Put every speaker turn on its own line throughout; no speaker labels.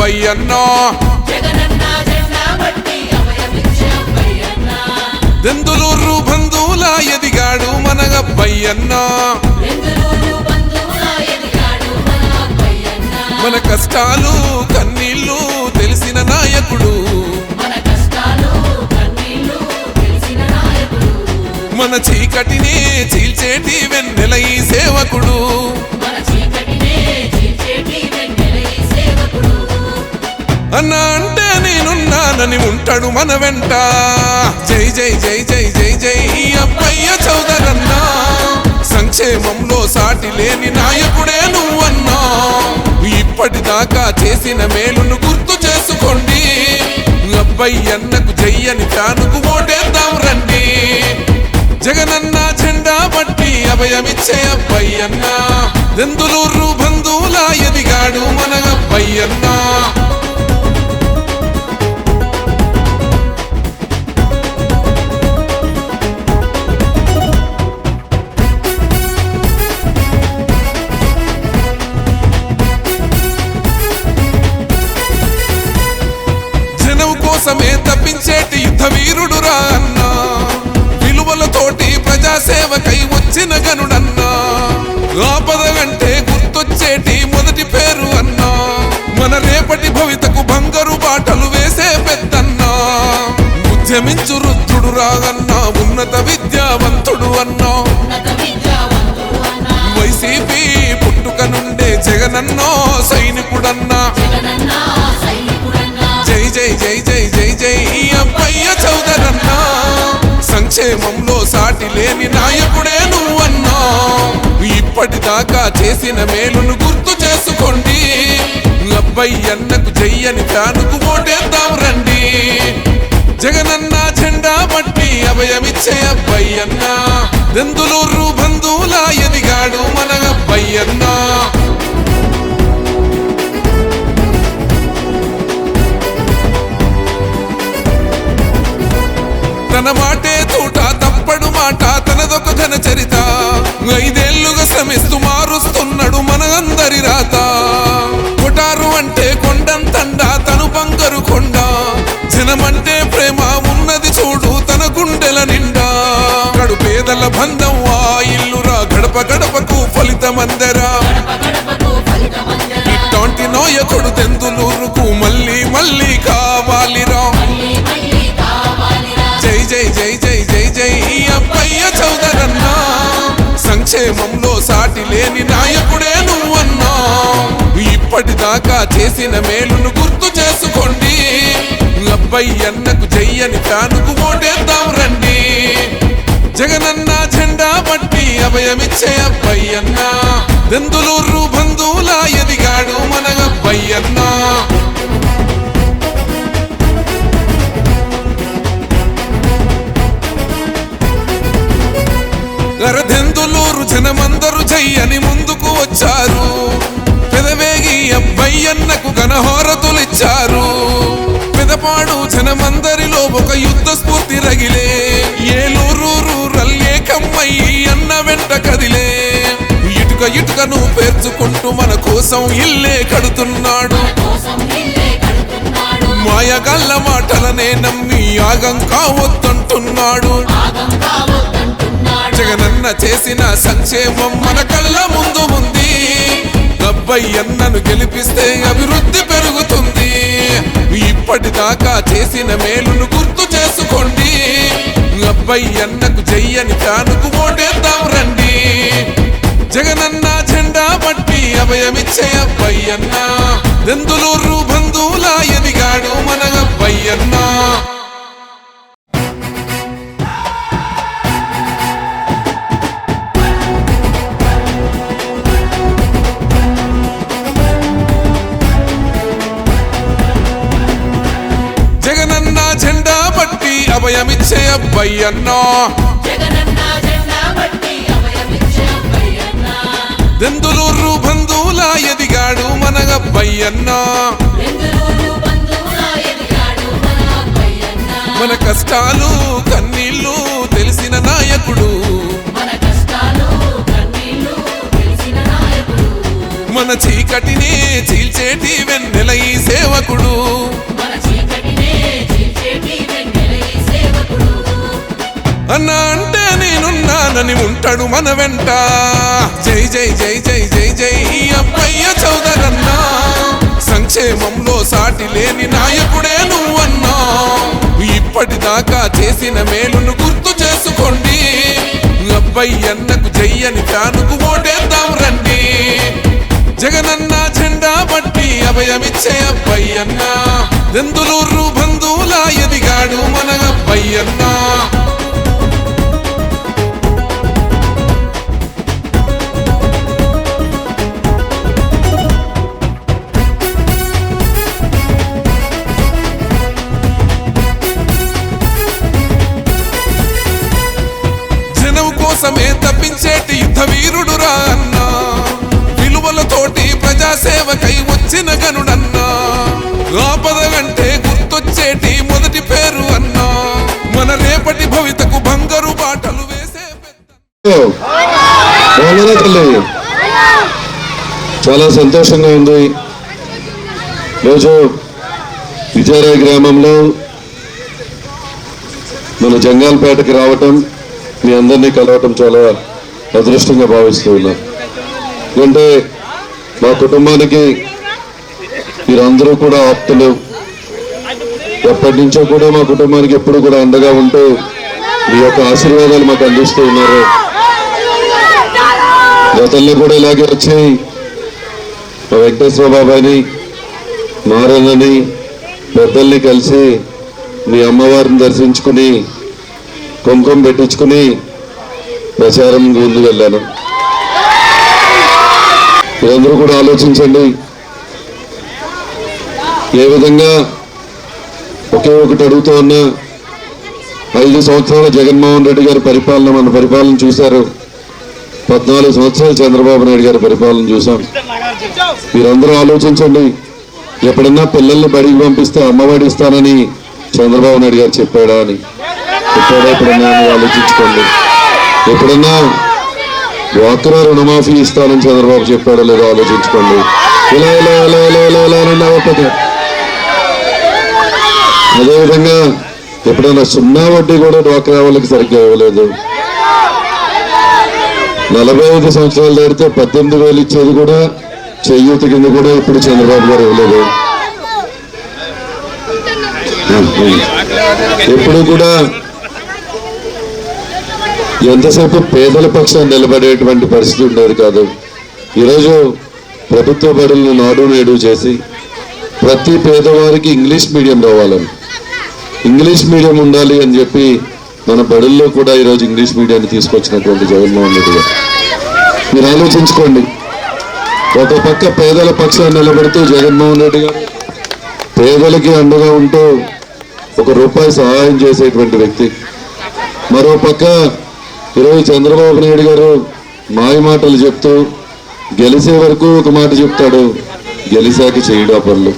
అబ్బయ్యన్నో దెందులూరు బంధువుల ఎదిగాడు
మనగబ్బయ్యన్నో. మన
కష్టాలు కన్నీళ్ళు తెలిసిన నాయకుడు.
మన
చీకటిని చీల్చేటి వెన్నెల ఈ సేవకుడు. అన్న అంటే నేనున్నానని ఉంటాడు మన వెంట. జై జై జై జై జై జై అబ్బయ్య చౌదరన్నా. సంక్షేమంలో సాటి లేని నాయకుడే నువ్వన్నా. ఇప్పటిదాకా చేసిన మేలును గుర్తు చేసుకోండి. అబ్బయ్యన్నకు జయ్యని తానుకు ఓటేద్దాం రండి. జగనన్న జెండా పట్టి అభయమిచ్చే అబ్బయ్యన్న. దెందులూరు బంధువులా ఎదిగాడు మన అబ్బయ్యన్నా. కోసమే తప్పించేటి యుద్ధ వీరుడు రా అన్నా. విలువలతోటి ప్రజాసేవకై వచ్చిన గనుడన్నా. ఆపద కంటే గుర్తొచ్చేటి మొదటి పేరు అన్నా. మన రేపటి భవితకు బంగారు బాటలు వేసే పెద్దన్నా. ఉద్యమించు రుద్రుడు రాగన్నా ఉన్నత విద్యావంతుడు అన్నా. వైసీపీ పుట్టుక నుండే జగనన్నో సైనికుడన్నా. జై జై జై జై జై ఈ అబ్బయ్య చౌదరన్నా. సంక్షేమంలో సాటి లేని నాయకుడే నువ్వన్నా. ఇప్పటిదాకా చేసిన మేలును గుర్తు చేసుకోండి. అబ్బయ్యన్నకు జయ్యని ఫ్యానుకు ఓటేద్దాం రండి. జగనన్న జెండా పట్టి అభయమిచ్చే అబ్బయ్యన్న. దెందులూరు బంధువులా ఎదిగాడు మన అబ్బయ్యన్నా. తన మాటే తూట తప్పడు మాట తనదొక ఘన చరిత. ఐదేళ్ళుగా శ్రమిస్తూ మారుస్తున్నాడు మన అందరి రాత. కొటారు అంటే కొండంతండ తను బంగారు కొండ. జనమంటే ప్రేమ ఉన్నది చూడు తన గుండెల నిండా. కడు పేదల బంధం ఆ ఇల్లురా గడప గడపకు
గడప గడపకు ఫలితమందరా.
ఇట్లాంటి నోయకుడు తెందులూరుకు మళ్ళీ మళ్ళీ కావాలిరా. సంక్షేమంలో సాటి లేని నాయకుడే నువ్వన్నా. ఇప్పటిదాకా చేసిన మేలును గుర్తు చేసుకోండి. అబ్బాయి అన్నకు చెయ్యని ఫ్యానుకు ఓటేద్దాం రండి. జగనన్న జెండా పట్టి అభయమిచ్చే అబ్బయ్యన్న. దెందులూరు బంధువులా ఎదిగాడు మన అబ్బయ్యన్నా. గరదెందులూరు జనమందరు జయ్యని ముందుకు వచ్చారు. పెదవేగి అబ్బయ్యన్నకు ఘనహోరతులిచ్చారు. పెదపాడు జనమందరిలో ఒక యుద్ధ స్ఫూర్తి రగిలే. ఏలూరు రూరల్ అన్న వెంట కదిలే. ఇటుక ఇటుకను పేర్చుకుంటూ మన కోసం ఇల్లే కడుతున్నాడు. మాయగల్ల మాటలనే నమ్మి యాగం కావద్దంటున్నాడు. జగనన్న చేసిన సంక్షేమం మన కళ్ళ ముందు ఉంది. అన్నను గెలిపిస్తే అభివృద్ధి పెరుగుతుంది. ఇప్పటిదాకా చేసిన మేలును గుర్తు చేసుకోండి. అన్నకు చెయ్యని తానుకు ఓటేద్దాం రండి. జగనన్న జెండా పట్టి అభయమిచ్చే అబ్బయ్యన్న. దెందులూరు బంధువులా ఎదిగాడు మన అబ్బయ్యన్నా. అన్నా అభయమిచ్చే అబ్బయ్యన్నా. దెందులూరు బంధువుల ఎదిగాడు మన అబ్బయ్యన్నా.
బెంగళూరు బంధువుల ఎదిగాడు మన
కష్టాలు కన్నీళ్ళు తెలిసిన నాయకుడు.
మన
చీకటినే చీల్చేటి వెన్నెల ఈ సేవకుడు. అన్న అంటే నేనున్నానని ఉంటాడు మన వెంట. జై జై జై జై జై జై అప్పయ్య చౌదరన్నా. సంక్షేమంలో సాటి లేని నాయకుడే నువ్వన్నా. ఇప్పటిదాకా చేసిన మేలును గుర్తు చేసుకోండి. అబ్బయ్యన్నకు జయ్యని ఫ్యానుకు ఓటేద్దాం రండి. జగనన్న జెండా బట్టి అభయమిచ్చే అబ్బయ్యన్న. దెందులూరు బంధువులా ఎదిగాడు మన అబ్బయ్యన్నా. కోసమే తప్పించేటి యుద్ధ వీరుడురా అన్నా. విలువలతోటి ప్రజాసేవకై వచ్చిన గనుడన్నా. ఆపద అంటే గుర్తొచ్చేటి మొదటి పేరు అన్నా. మన రేపటి భవితకు బంగారు బాటలు వేసే
చాలా సంతోషంగా ఉంది. రోజు విజయరాయ గ్రామంలో మన జంగాల్పేటకి రావటం మీ అందరినీ కలవటం చాలా అదృష్టంగా భావిస్తూ ఉన్నాను ఎందుకంటే మా కుటుంబానికి మీరందరూ కూడా ఆప్తులు. ఎప్పటి నుంచో కూడా మా కుటుంబానికి ఎప్పుడు కూడా అండగా ఉంటూ మీ యొక్క ఆశీర్వాదాలు మాకు అందిస్తూ ఉన్నారు. గతంలో కూడా ఇలాగే వచ్చి మా వెంకటేశ్వర బాబాని మారన్నని పెద్దల్ని కలిసి మీ అమ్మవారిని దర్శించుకుని కుంకుమ పెట్టించుకుని ప్రచారం ముందు వెళ్ళాను. మీరందరూ కూడా ఆలోచించండి. ఏ విధంగా ఒకే ఒకటి అడుగుతూ ఉన్న ఐదు సంవత్సరాల జగన్మోహన్ రెడ్డి గారి పరిపాలన మన పరిపాలన చూశారు. పద్నాలుగు సంవత్సరాలు చంద్రబాబు నాయుడు గారి పరిపాలన చూసాం మీరందరూ ఆలోచించండి. ఎప్పుడన్నా పిల్లల్ని బడికి పంపిస్తే అమ్మఒడి ఇస్తానని చంద్రబాబు నాయుడు గారు చెప్పాడా అని. చెప్పాడా ఎప్పుడన్నా ఆలోచించుకోండి. ఎప్పుడన్నా డ్వాక్రా రుణమాఫీ ఇస్తానని చంద్రబాబు చెప్పాడో లేదో ఆలోచించుకోండి. ఇలా ఇలా ఇలా ఇలా ఇలా ఇలా అని అవ్వకపోతే అదేవిధంగా ఎప్పుడైనా సున్నా వడ్డీ కూడా డ్వాక్రా వాళ్ళకి సరిగ్గా ఇవ్వలేదు. నలభై ఐదు సంవత్సరాలు దాటితే పద్దెనిమిది వేలు ఇచ్చేది కూడా చెయ్యూత కింద కూడా ఇప్పుడు చంద్రబాబు గారు ఇవ్వలేదు. ఎప్పుడు కూడా ఎంతసేపు పేదల పక్షాన్ని నిలబడేటువంటి పరిస్థితి ఉండేది కాదు. ఈరోజు ప్రభుత్వ బడులను నాడు నేడు చేసి ప్రతి పేదవారికి ఇంగ్లీష్ మీడియం రావాలని. ఇంగ్లీష్ మీడియం ఉండాలి అని చెప్పి మన బడుల్లో కూడా ఈరోజు ఇంగ్లీష్ మీడియాన్ని తీసుకొచ్చినటువంటి జగన్మోహన్ రెడ్డి గారు. మీరు ఆలోచించుకోండి. ఒక పక్క పేదల పక్షాన్ని నిలబడుతూ జగన్మోహన్ రెడ్డి గారు పేదలకి అండగా ఉంటూ ఒక రూపాయి సహాయం చేసేటువంటి వ్యక్తి. మరో పక్క ఈరోజు చంద్రబాబు నాయుడు గారు మాయ మాటలు చెప్తూ గెలిసే వరకు ఒక మాట చెప్తాడు గెలిచాక చేయడు పనులు.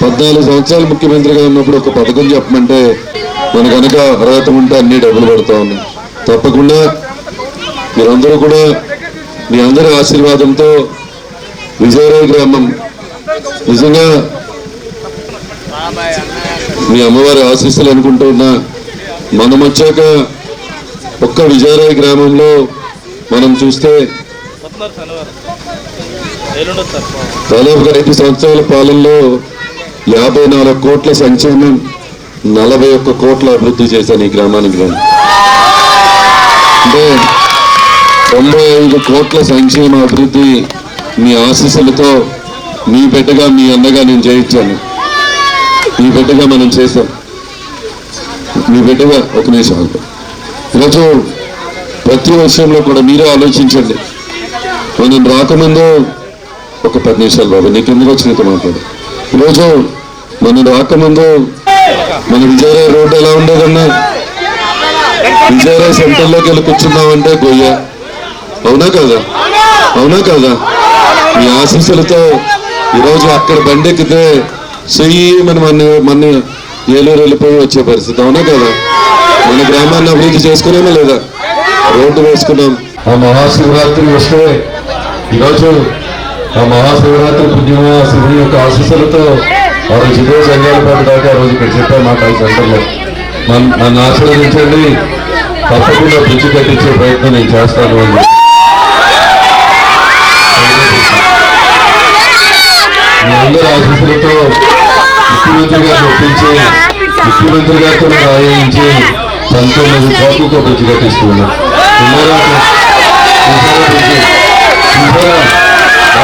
పద్నాలుగు సంవత్సరాలు ముఖ్యమంత్రిగా ఉన్నప్పుడు ఒక పథకం చెప్పమంటే మన కనుక అర్హత ఉంటే అన్ని డబ్బులు పడుతూ ఉన్నాయి తప్పకుండా మీరందరూ కూడా మీ అందరి ఆశీర్వాదంతో విజయరాయ్ గ్రామం నిజంగా మీ అమ్మవారి ఆశీస్సులు అనుకుంటూ ఉన్నా మనం వచ్చాక ఒక్క విజయరాయ్ గ్రామంలో మనం చూస్తే దాదాపుగా ఐదు సంవత్సరాల పాలనలో యాభై నాలుగు కోట్ల సంక్షేమం నలభై ఒక్క కోట్ల అభివృద్ధి చేశాను ఈ గ్రామానికి నేను అంటే తొంభై ఐదు కోట్ల సంక్షేమ అభివృద్ధి మీ ఆశీస్సులతో మీ బిడ్డగా మీ అన్నగా నేను చేయించాను మీ బిడ్డగా మనం చేశాం. మీ బిడ్డగా ఒక నిమిషం ఈరోజు ప్రతి విషయంలో కూడా మీరే ఆలోచించండి. నేను రాకముందు ఒక పది నిమిషాలు బాబు నీకు ఎందుకు వచ్చినట్టు మాట్లాడు. ఈరోజు మనం రాకముందు మన విజయరాయ రోడ్డు ఎలా ఉండేదన్నా? విజయరాయ సెంటర్లోకి వెళ్ళి కూర్చున్నామంటే గొయ్య. అవునా కదా? అవునా కదా? మీ ఆశీస్సులతో ఈరోజు అక్కడ బండెక్కితే సొయ్యి మన మన మన ఏలూరు వెళ్ళిపోయి వచ్చే పరిస్థితి. అవునా కదా? మన గ్రామాన్ని అభివృద్ధి చేసుకున్నామా లేదా? రోడ్డు వేసుకున్నాం. ఆ మహాశివరాత్రి వస్తే ఈరోజు ఆ మహాశివరాత్రి పుణ్యమ శివుని యొక్క ఆశీస్సులతో ఆ రోజు ఇదే సంఘాలపేట దాకా ఆ రోజు ఇక్కడ చెప్పాను మాట ఈ సెంటర్లో నన్ను నన్ను ఆశీర్వదించండి. తప్పకుండా బ్రిడ్జ్ కట్టించే ప్రయత్నం నేను చేస్తాను అని మీ అందరి ఆశీస్సులతో ముఖ్యమంత్రి గారిని ఒప్పించి ముఖ్యమంత్రి గారితో రాయించి పంతొమ్మిది కట్టిస్తున్నాం జరుగుతుందా బాగా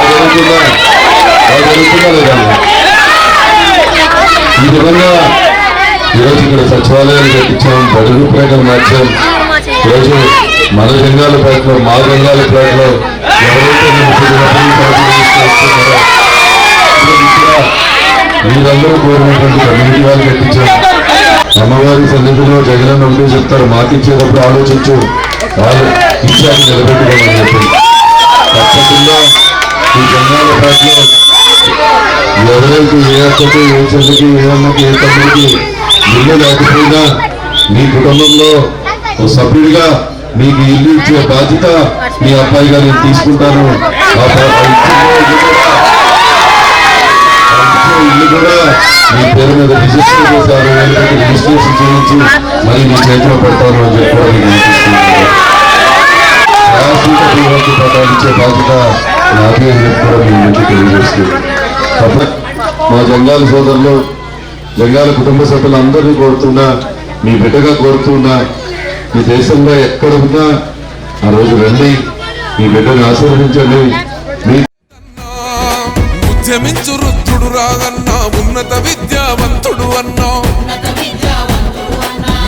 జరుగుతుందా లేదా ఈ విధంగా ఈరోజు ఇక్కడ సచివాలయాలు కట్టించాం బడి రూపురేఖలు మార్చాం ఈరోజు మన మా ఎవరైతే ఇప్పుడు రూపాయలు సరుకులు తీసుకొస్తున్నారో, ఇప్పుడు ఇక్కడ మీరందరూ కోరినటువంటి కమ్యూనిటీ వాళ్ళు కట్టించాం అమ్మవారి సన్నిధిలో జగన్ ఒకటే చెప్తారు మాకు ఇచ్చేటప్పుడు ఆలోచించు. వాళ్ళు ఇచ్చాక నిలబెట్టుకోమని చెప్పి. తప్పకుండా ఈ జంగాలపేటలో ఎవరైతే ఏ అక్కకి ఏ చెల్లికి ఏ అమ్మకి ఏ తమ్ముడికి ఇల్లు లేకపోయినా మీ కుటుంబంలో సభ్యుడిగా మీకు ఇల్లు ఇచ్చే బాధ్యత మీ అబ్బాయి గారు నేను తీసుకుంటాను. ఇల్లు కూడా మీ పేరు మీద రిజిస్టర్ చేసి రిజిస్ట్రేషన్ చేయించి మళ్ళీ మీ చేతిలో అని మీకు ఇచ్చే బాధ్యత నా అని కూడా మీ తెలియజేస్తుంది. మా జంగాల సోదరులు జంగాల కుటుంబ సభ్యులందరినీ కోరుతున్నా మీ బిడ్డగా కోరుతున్నా మీ దేశంలో ఎక్కడ ఉన్నా ఆ రోజు రండి మీ బిడ్డను ఆశీర్వదించండి. మీ
ఉద్యమించు రుద్రుడు ఉన్నత విద్యావంతుడు అన్నా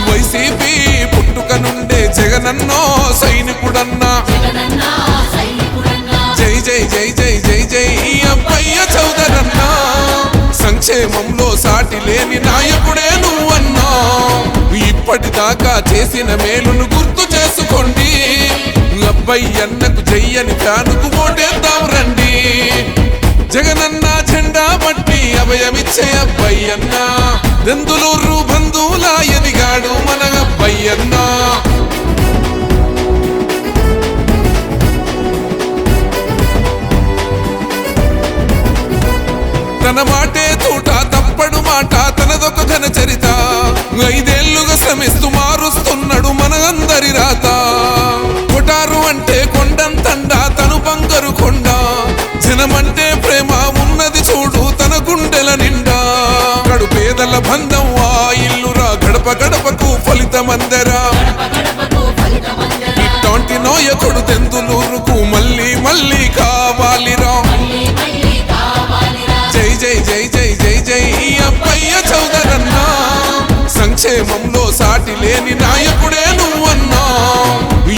వైసీపీ పుట్టుక నుండే జగనన్నో సైనికుడన్నా.
జగనన్నా సైనికుడన్నా
జై జై జై జై జై జై అబ్బయ్య చౌదరన్నా. సంక్షేమంలో సాటి లేని నాయకుడే నువ్వన్నా. ఇప్పటిదాకా చేసిన మేలును గుర్తు చేసుకోండి. అబ్బయ్యన్నకు జయ్యని ఫ్యానుకు ఓటేద్దాం రండి. జగనన్న జెండా పట్టి అభయమిచ్చే అబ్బయ్యన్న. దెందులూరు బంధువుల ఎదిగాడు మన అబ్బయ్యన్న తన మాటే తూట తప్పడు మాట తనదొక ఘన చరిత. ఐదేళ్ళుగా శ్రమిస్తూ మారుస్తున్నాడు మన అందరి రాత. కొటారు అంటే కొండంతండ తను బంగారు కొండ. జనమంటే ప్రేమ పేదల బంధం ఆ ఇల్లురా గడప గడపకు ఫలితమందరా.
గడప
ఇట్లాంటి నోయకుడు తెందులూరుకు మళ్ళీ మళ్ళీ కావాలిరా. జై జై జై జై జై జై అబ్బయ్య చౌదరన్నా. సంక్షేమంలో సాటి లేని నాయకుడే నువ్వన్నా.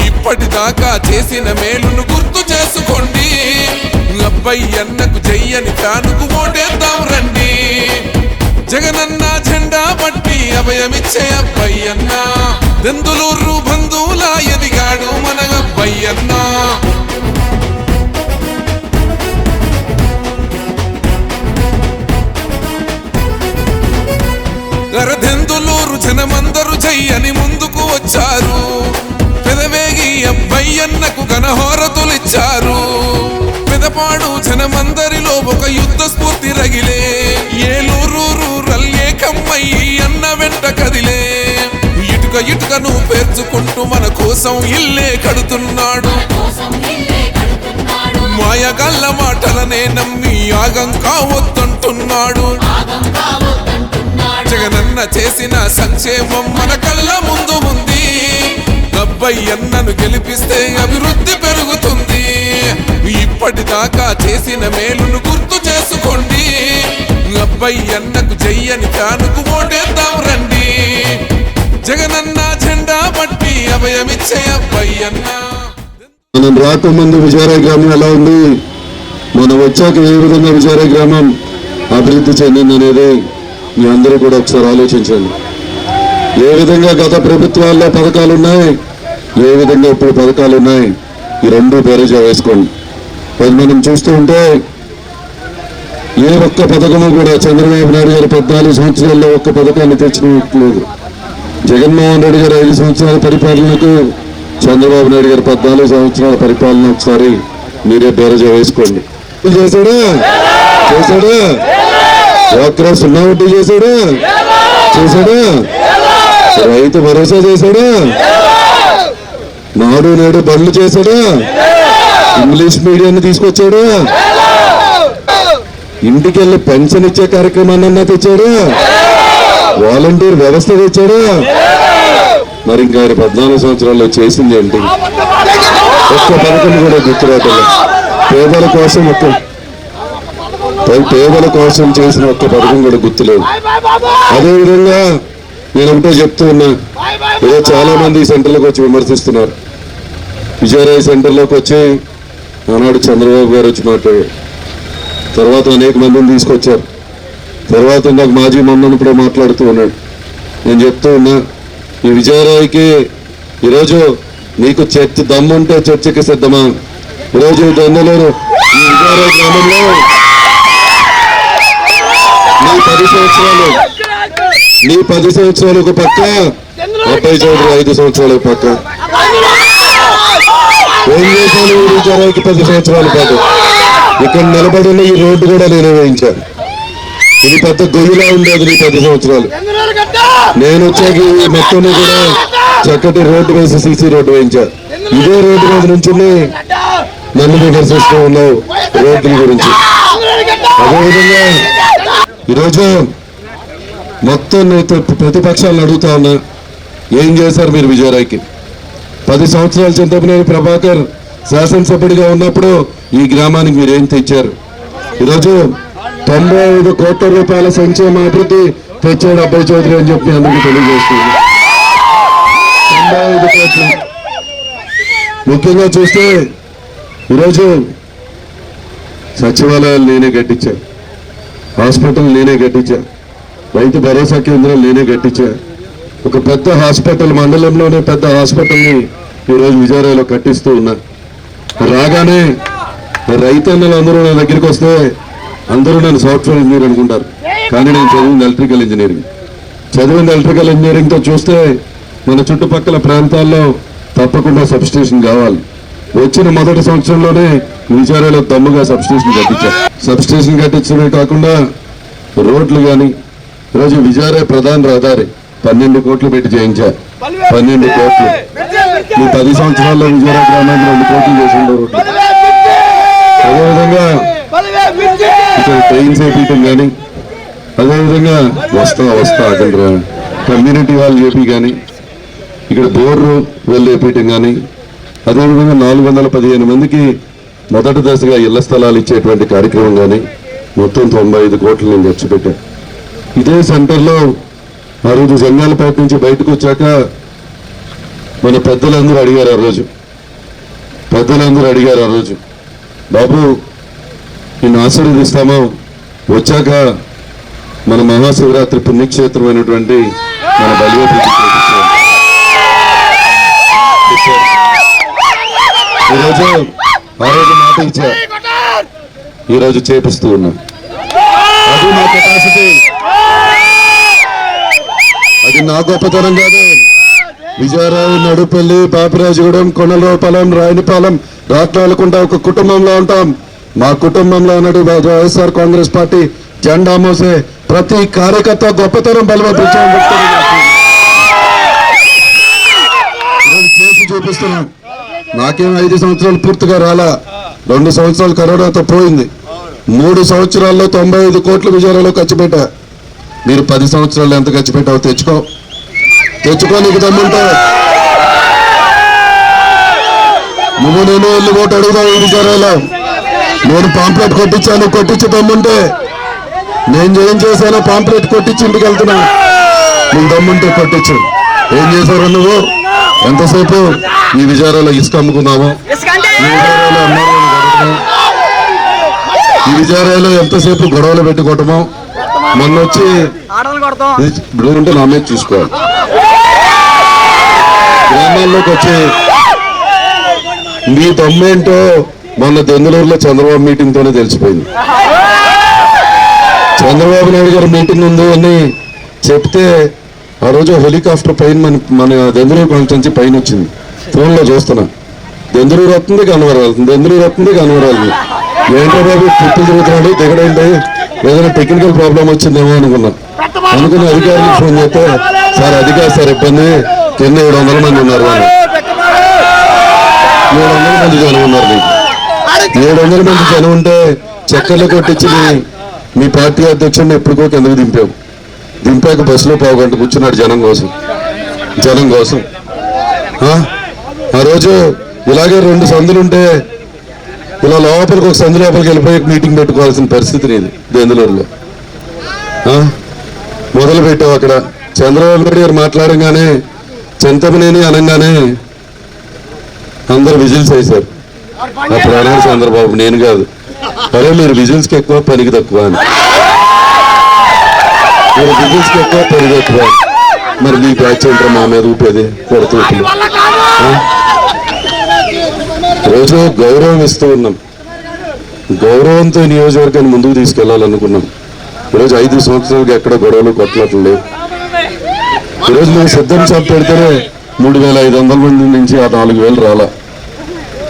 ఇప్పటిదాకా చేసిన మేలును గుర్తు చేసుకోండి. అబ్బయ్యన్నకు జయ్యని ఫ్యానుకు ఓటేద్దాం రండి. జగనన్న జెండా పట్టి అభయమిచ్చే అబ్బయ్యన్న. దెందులూరు బంధువుల ఎదిగాడు మనగబ్బయ్యన్న. గరదెందులూరు జనమందరు చెయ్యని ముందుకు వచ్చారు. పెదవేగి అబ్బయ్యన్నకు ఘనహోరతులిచ్చారు. పెదపాడు జనమందరిలో ఒక యుద్ధ స్ఫూర్తి రగిలే ఇటుక ఇటుకను పేర్చుకుంటూ మన కోసం ఇల్లే కడుతున్నాడు. మాయగల్ల మాటలనే నమ్మి యాగం కావద్దంటున్నాడు. జగనన్న చేసిన సంక్షేమం మన కళ్ళ ముందు ఉంది. అన్నను గెలిపిస్తే అభివృద్ధి పెరుగుతుంది. ఇప్పటిదాకా చేసిన మేలును గుర్తు చేసుకోండి. అన్నకు చెయ్యని తానుకు ఓటేద్దాం రండి. జగనన్న జెండా పట్టి అభయమిచ్చే అబ్బయ్యన్న.
మనం రాకముందు విజయరాయ గ్రామం ఎలా ఉంది? మనం వచ్చాక ఏ విధంగా విజయరాయ గ్రామం అభివృద్ధి చెందింది అనేది మీ అందరూ కూడా ఒకసారి ఆలోచించండి. ఏ విధంగా గత ప్రభుత్వాల్లో పథకాలు ఉన్నాయి? ఏ విధంగా ఇప్పుడు పథకాలు ఉన్నాయి? ఈ రెండు బేరేజా వేసుకోండి అది మనం చూస్తూ ఉంటే ఏ ఒక్క పథకము కూడా చంద్రబాబు నాయుడు గారు పద్నాలుగు సంవత్సరాల్లో ఒక్క పథకాన్ని తెచ్చినట్లేదు జగన్మోహన్ రెడ్డి గారు ఐదు సంవత్సరాల పరిపాలనకు చంద్రబాబు నాయుడు గారు పద్నాలుగు సంవత్సరాల పరిపాలన ఒకసారి మీరే బేరజ వేసుకోండి. చేశాడా? చేశాడా? డ్వాక్రా సున్నా వడ్డీ చేశాడా? చేశాడా? రైతు భరోసా చేశాడా? నాడు నేడు బండ్లు చేశాడా? ఇంగ్లీష్ మీడియాన్ని తీసుకొచ్చాడా? ఇంటికి వెళ్ళి పెన్షన్ ఇచ్చే కార్యక్రమాన్ని తెచ్చాడా? వాలంటీర్ వ్యవస్థ తెచ్చాడా? మరి ఇంకా ఆయన పద్నాలుగు సంవత్సరాల్లో చేసింది ఏంటి? ఒక్క పథకం కూడా గుర్తురాటలేదు పేదల కోసం ఒక్క పేదల కోసం చేసిన ఒక్క పథకం కూడా గుర్తులేదు. అదేవిధంగా నేను ఒకటే చెప్తూ ఉన్నా. ఏదో చాలా మంది ఈ సెంటర్లోకి వచ్చి విమర్శిస్తున్నారు. విజయరాయ సెంటర్లోకి వచ్చి ఆనాడు చంద్రబాబు గారు వచ్చి మాట్లాడారు. తర్వాత అనేక మందిని తీసుకొచ్చారు. తర్వాత నాకు మాజీ మన్నను కూడా మాట్లాడుతూ ఉన్నాడు. నేను చెప్తూ ఉన్నా ఈ విజయరాయికి ఈరోజు నీకు చర్చ దమ్ముంటే చర్చకి సిద్ధమా? ఈరోజు ఈ ఈ విజయరాయి గ్రామంలో నీ పది సంవత్సరాలు నీ పది సంవత్సరాలు ఒక పక్క అబ్బాయి చౌదరి ఐదు సంవత్సరాలు ఒక పక్క. ఏం చేశాను విజయరాయికి పది సంవత్సరాల పాటు? ఇక్కడ నిలబడిన ఈ రోడ్డు కూడా నేను వేయించాను. ఇది పెద్ద గొయ్యిలా ఉండేది నీ పది సంవత్సరాలు. నేను వచ్చాక మొత్తం కూడా చక్కటి రోడ్డు వేసి సీసీ రోడ్డు వేయించారు ఇదే రోడ్డు మీద నుంచి నన్ను విమర్శిస్తూ ఉన్నావు రోడ్ల గురించి. అదేవిధంగా ఈరోజు మొత్తం నేను ప్రతిపక్షాలను అడుగుతా ఉన్నా ఏం చేశారు మీరు విజయరాయ్కి? పది సంవత్సరాల చింతపనేని ప్రభాకర్ శాసనసభ్యుడిగా ఉన్నప్పుడు ఈ గ్రామానికి మీరు ఏం తెచ్చారు? ఈరోజు తొంభై ఐదు కోట్ల రూపాయల సంక్షేమ అభివృద్ధి తెచ్చాడు అబ్బాయి చౌదరి అని చెప్పి అందరికీ తెలియజేస్తుంది తొంభై ఐదు కోట్లు. ముఖ్యంగా చూస్తే ఈరోజు సచివాలయాలు నేనే కట్టించా. హాస్పిటల్ నేనే కట్టించా. రైతు భరోసా కేంద్రం నేనే కట్టించా. ఒక పెద్ద హాస్పిటల్ మండలంలోనే పెద్ద హాస్పిటల్ని ఈరోజు విజయవాడలో కట్టిస్తూ ఉన్నా. రాగానే రైతన్నలు అందరూ నా దగ్గరికి వస్తే అందరూ నేను సాఫ్ట్వేర్ ఇంజనీర్ అనుకుంటారు. కానీ నేను చదివింది ఎలక్ట్రికల్ ఇంజనీరింగ్ చదివింది ఎలక్ట్రికల్ ఇంజనీరింగ్తో చూస్తే మన చుట్టుపక్కల ప్రాంతాల్లో తప్పకుండా సబ్స్టేషన్ కావాలి. వచ్చిన మొదటి సంవత్సరంలోనే విచారాలో తమ్ముగా సబ్స్టేషన్ కట్టించారు. సబ్స్టేషన్ కట్టించడమే కాకుండా రోడ్లు కానీ ఈరోజు విజారే ప్రధాన రహదారి పన్నెండు కోట్లు పెట్టి చేయించారు. పన్నెండు కోట్లు. ఈ పది సంవత్సరాల్లో విజయవాడ గ్రామానికి రెండు కోట్లు చేసిండే రోడ్లు. అదేవిధంగా ఇక్కడ ట్రైన్ వేపించడం కానీ అదేవిధంగా వస్తా వస్తా అక్కడ కమ్యూనిటీ హాల్ చేపి కానీ ఇక్కడ బోర్రు వెళ్ళి వేపించడం కానీ అదేవిధంగా నాలుగు వందల పదిహేను మందికి మొదటి దశగా ఇళ్ళ స్థలాలు ఇచ్చేటువంటి కార్యక్రమం కానీ మొత్తం తొంభై ఐదు కోట్లు నేను ఖర్చు పెట్టాను ఇదే సెంటర్లో ఆ రోజు జంగాలపేట నుంచి బయటకు వచ్చాక మన పెద్దలందరూ అడిగారు ఆ రోజు. పెద్దలందరూ అడిగారు ఆ రోజు. బాబు నిన్ను ఆశీర్వదిస్తాము. వచ్చాక మన మహాశివరాత్రి పుణ్యక్షేత్రమైనటువంటి మన బలివతి ఈరోజు ఆ రోజు మాట ఇచ్చా. ఈరోజు చేపిస్తూ ఉన్నా. అది నా కెపాసిటీ అది నా గొప్పతనం కాదు. విజయరావు నడుపల్లి పాపిరాజుగూడెం కొనలోపాలెం రాయనిపాలెం రాత్రాలకుండా ఒక కుటుంబంలో ఉంటాం. మా కుటుంబంలో ఉన్నట్టు వైఎస్ఆర్ కాంగ్రెస్ పార్టీ జెండా మోసే ప్రతి కార్యకర్త గొప్పతనం బలవంతం చేసి చూపిస్తున్నాం నాకేం ఐదు సంవత్సరాలు పూర్తిగా రాలా. రెండు సంవత్సరాలు కరోనాతో పోయింది. మూడు సంవత్సరాల్లో తొంభై ఐదు కోట్ల విజయాలలో ఖర్చు పెట్టా. మీరు పది సంవత్సరాలు ఎంత ఖర్చు పెట్టావో తెచ్చుకో. తెచ్చుకో నీకు దమ్ముంటే నువ్వు నేను వెళ్ళి ఓటు అడుగుదాం ఈ విచారాలో నేను పాంప్లెట్ కొట్టించాను కొట్టించి దమ్ముంటే. నేను ఏం చేశానో పాంప్లెట్ కొట్టించి ఇంటికి వెళ్తున్నా. నీకు దమ్ముంటే కొట్టించు. ఏం చేశారు నువ్వు? ఎంతసేపు ఈ విచారాలో ఇసుక అమ్ముకున్నావు? ఈ విచారాలో ఎంతసేపు గొడవలు పెట్టుకోవటము మొన్న వచ్చి ఇప్పుడు ఉంటే నా మీద చూసుకోవాలి గ్రామాల్లోకి వచ్చి మీ తమ్మేంటో మొన్న దెందులూరులో చంద్రబాబు మీటింగ్ తోనే తెలిసిపోయింది. చంద్రబాబు నాయుడు గారు మీటింగ్ ఉంది అని చెప్తే ఆ రోజు హెలికాప్టర్ పైన మన మన దెందులూరు కాన్స్టెన్సీ పైన వచ్చింది. ఫోన్లో చూస్తున్నా. దెందులూరు వస్తుంది కనవరం వెళ్తుంది. దెందులూరు వస్తుంది కనవరం వెళ్తుంది. ఏంటో బాబు ట్రిప్పులు తిరుగుతున్నాడు దిగడండి. ఏదైనా టెక్నికల్ ప్రాబ్లం వచ్చిందేమో అనుకున్నా. అనుకున్న అధికారులకు ఫోన్ చేస్తే సార్ అది కాదు సార్ ఇబ్బంది. కింద ఏడు వందల మంది ఉన్నారు. అని ఏడు వందల మంది జనం ఉన్నారు. నీకు ఏడు వందల మంది జనం ఉంటే చక్కర్లు కొట్టించి మీ- పార్టీ అధ్యక్షుడిని ఎప్పటికో కిందకు దింపావు. దింపాక బస్సులో పావుగంట కూర్చున్నాడు జనం కోసం. జనం కోసం. ఆ? రోజు ఇలాగే రెండు సందులుంటే ఇలా లోపలికి ఒక సందు లోపలికి వెళ్ళిపోయి మీటింగ్ పెట్టుకోవాల్సిన పరిస్థితి నీది దేందులూరులో మొదలు పెట్టావు అక్కడ. చంద్రబాబు నాయుడు గారు మాట్లాడంగానే చింతమనేని అనగానే అందరు విజిల్స్ వేశారు. అప్పుడు అన్నారు చంద్రబాబు నేను కాదు. అరే మీరు విజిల్స్కి ఎక్కువ పనికి తక్కువ అని. మీరు విజిల్స్కి ఎక్కువ పనికి ఎక్కువ అని. మరి మీ బ్యాచ్ ఏంటారు మా మీద ఊపేది? కొడుతూ రోజు గౌరవం ఇస్తూ ఉన్నాం. గౌరవంతో నియోజకవర్గాన్ని ముందుకు తీసుకెళ్ళాలనుకున్నాం. ఈరోజు ఐదు సంవత్సరాలుగా ఎక్కడ గొడవలు కొట్లాటలు లేవు. ఈరోజు మేము సిద్ధం షాప్ పెడితేనే మూడు వేల ఐదు వందల మంది నుంచి ఆ నాలుగు వేలు రాలా.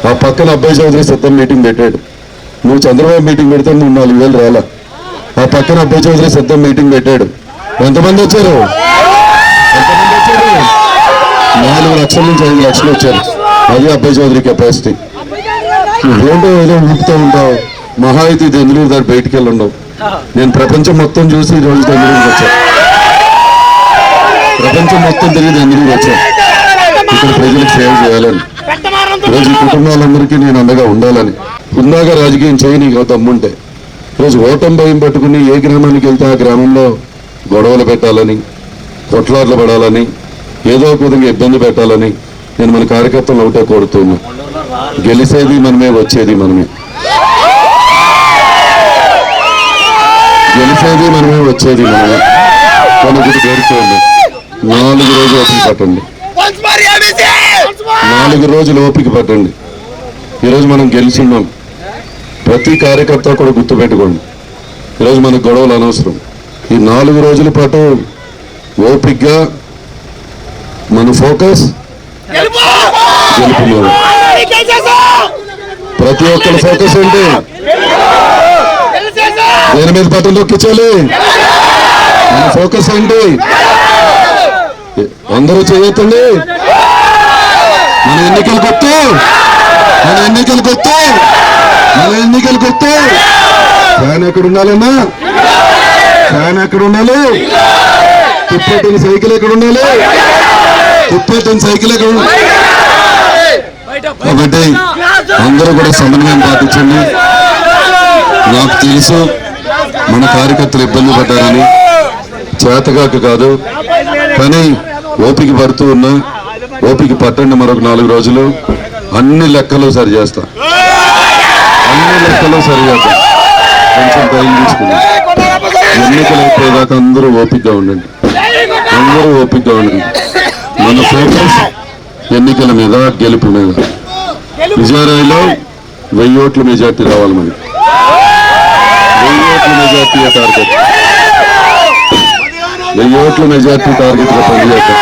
ఆ పక్కన అబ్బాయి చౌదరి సిద్ధం మీటింగ్ పెట్టాడు. నువ్వు చంద్రబాబు మీటింగ్ పెడితే నువ్వు నాలుగు వేలు రాలా. ఆ పక్కన అబ్బాయి చౌదరి సిద్ధం మీటింగ్ పెట్టాడు. ఎంతమంది వచ్చారు? ఎంతమంది వచ్చారు? నాలుగు లక్షల నుంచి ఐదు లక్షలు వచ్చారు. అది అబ్బాయి చౌదరి కెపాసిటీ నువ్వేంటో ఏదో ఊపుతూ ఉంటావు. మహా అయితే ఇది ఎందుకు బయటికి వెళ్ళి ఉండవు నేను ప్రపంచం మొత్తం చూసి ఈ రోజు ఎందుకు వచ్చాను ప్రపంచం మొత్తం తిరిగి ఎందుకు వచ్చాను ఇక్కడ ప్రజలకు సేవ చేయాలని. రోజు ఈ కుటుంబాలందరికీ నేను అండగా ఉండాలని. హుందాగా రాజకీయం చేయి నీకు దమ్ముంటే రోజు ఓటం భయం పట్టుకుని ఏ గ్రామానికి వెళ్తే ఆ గ్రామంలో గొడవలు పెట్టాలని కొట్లాట్లు పడాలని ఏదో ఒక విధంగా ఇబ్బంది పెట్టాలని నేను మన కార్యకర్తలు ఒకటే కోరుతున్నా. గెలిసేది మనమే వచ్చేది మనమే. గెలిచేది మనమే వచ్చేది మనమే. ఒకటి కోరుతుంది నాలుగు రోజులు ఓపిక పట్టండి. నాలుగు రోజులు ఓపిక పట్టండి. ఈరోజు మనం గెలిచిన్నాం. ప్రతి కార్యకర్త కూడా గుర్తుపెట్టుకోండి. ఈరోజు మనకు గొడవలు అనవసరం. ఈ నాలుగు రోజుల పాటు ఓపికగా మన ఫోకస్ గెలుపు! ప్రతి ఒక్కరి ఫోకస్ ఏంటి? దేని మీద బట్టలు నొక్కించాలి మన ఫోకస్ ఏంటి? అందరూ చేయొద్దండి. మన ఎన్నికలు గుర్తు మన ఎన్నికలు గుర్తు మన ఎన్నికలు గుర్తు ఫ్యాన్ ఎక్కడ ఉండాలన్నా ఫ్యాన్ ఎక్కడ ఉండాలి? తిప్పటిన సైకిల్ ఎక్కడ ఉండాలి? తిప్పటిన సైకిల్ ఎక్కడ ఉండాలి? అందరూ కూడా సమన్వయం పాటించండి. నాకు తెలుసు మన కార్యకర్తలు ఇబ్బంది పడ్డారని. చేతగాక కాదు. కానీ ఓపిక పడుతూ ఉన్నా. ఓపిక పట్టండి మరొక నాలుగు రోజులు. అన్ని లెక్కలు సరి చేస్తా. అన్ని లెక్కలు సరి చేస్తా. కొంచెం టైం తీసుకుందాం ఎన్నికలు అయిపోయేదాకా అందరూ ఓపికగా ఉండండి. అందరూ ఓపికగా ఉండండి. మన ఫోకస్ ఎన్నికల మీద గెలుపు మీద. విజయరాయిలో వెయ్యి ఓట్ల మెజార్టీ రావాలి మనకి వెయ్యి ఓట్ల మెజార్టీ టార్గెట్ వెయ్యి ఓట్ల మెజార్టీ టార్గెట్గా పనిచేస్తాం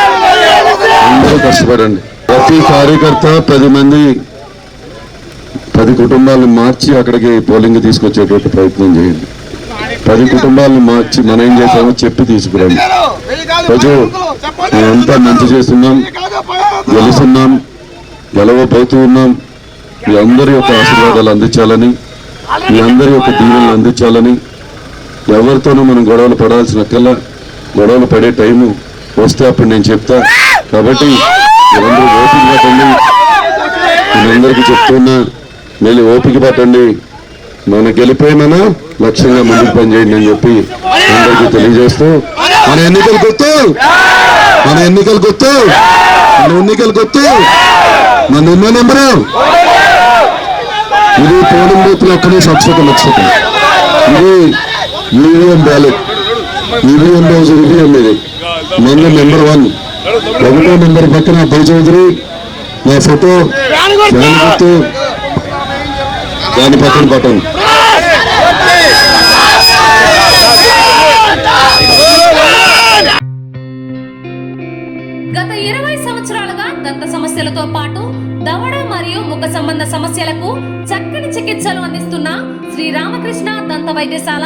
అందరూ కష్టపడండి. ప్రతి కార్యకర్త పది మంది పది కుటుంబాలను మార్చి అక్కడికి పోలింగ్ తీసుకొచ్చేటువంటి ప్రయత్నం చేయండి. పది కుటుంబాలను మార్చి మనం ఏం చేసామో చెప్పి తీసుకురండి. ప్రజలు మేమంతా మంచి చేస్తున్నాం గెలుస్తున్నాం గెలవబోతూ ఉన్నాం. మీ అందరి యొక్క ఆశీర్వాదాలు అందించాలని మీ అందరి యొక్క దీవెనలు అందించాలని. ఎవరితోనూ మనం గొడవలు పడాల్సిన కల్లా గొడవలు పడే టైము వస్తే అప్పుడు నేను చెప్తా. కాబట్టి మీరందరూ ఓపిక పట్టండి. మీరందరికీ చెప్తున్నా నేను ఓపిక పట్టండి. మన గెలిపోయిన లక్ష్యంగా ముందుకు పనిచేయండి అని చెప్పి అందరికీ తెలియజేస్తూ మన ఎన్నికలు గుర్తు మన ఎన్నికలు గుర్తు మన ఎన్నికలు గుర్తు మన ఎన్నో నెంబరు ఇది పోలింగ్ బూత్లు ఒక్కనే స్వచ్ఛత లక్ష్యత ఇది ఈవీఎం బ్యాలెట్ ఈవీఎం రోజు ఈవీఎం ఇది. మన నెంబర్ వన్ ఒకటో నెంబర్ పక్కన అబ్బాయి చౌదరి నా ఫోటో గుర్తు దాని పక్కన పట్టండి
గత ఇరవై సంవత్సరాలుగా దంత సమస్యలతో పాటు దవడ మరియు ముఖ సంబంధ సమస్యలకు చక్కని చికిత్సలు అందిస్తున్న శ్రీ రామకృష్ణ దంత వైద్యశాల